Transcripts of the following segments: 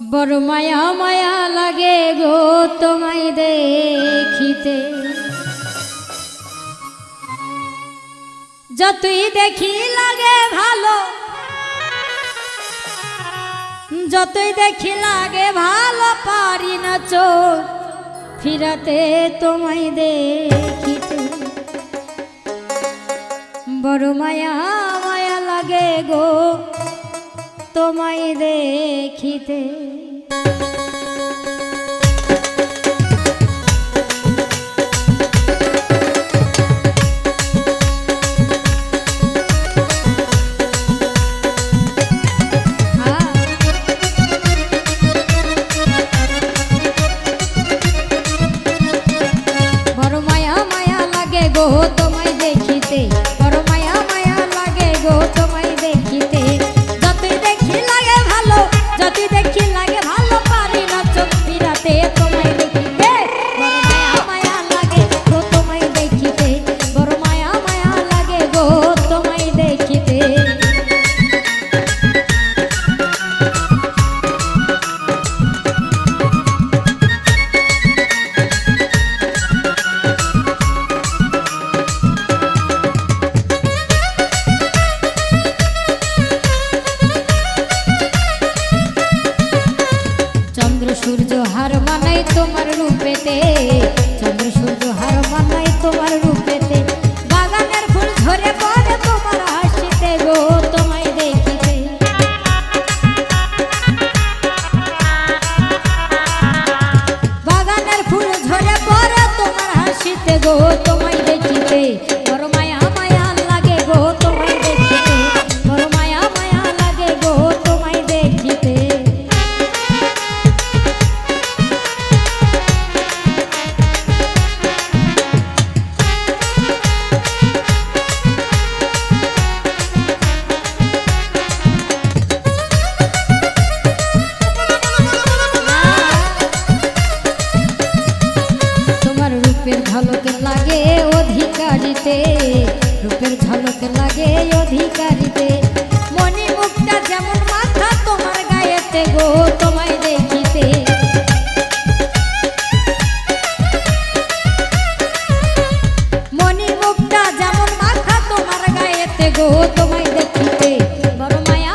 বড় মায়া মায়া লাগে গো তোমায় দেখিতে। যতই দেখি লাগে ভালো, যতই দেখি লাগে ভালো, পারি না চোখ ফিরাতে তোমায় দেখিতে। বড় মায়া মায়া লাগে গো তোমায় দেখিতে। লাগে অধিকারিতে, রূপের ঝলক লাগে অধিকারিতে। মনি মুখটা যেমন মাথা, তোমার গায়েতে গো, তোমায় দেখিতে। মনি মুখটা যেমন মাথা, তোমার গায়েতে গো, তোমায় দেখিতে। বড় মায়া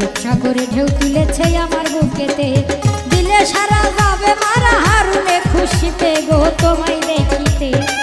রূপসাগরে ঢেউ তুলেছে আমার বুকেতে। দিলে সারা যাবে মারা হারুনে খুশিতে গো তোমায় দেখি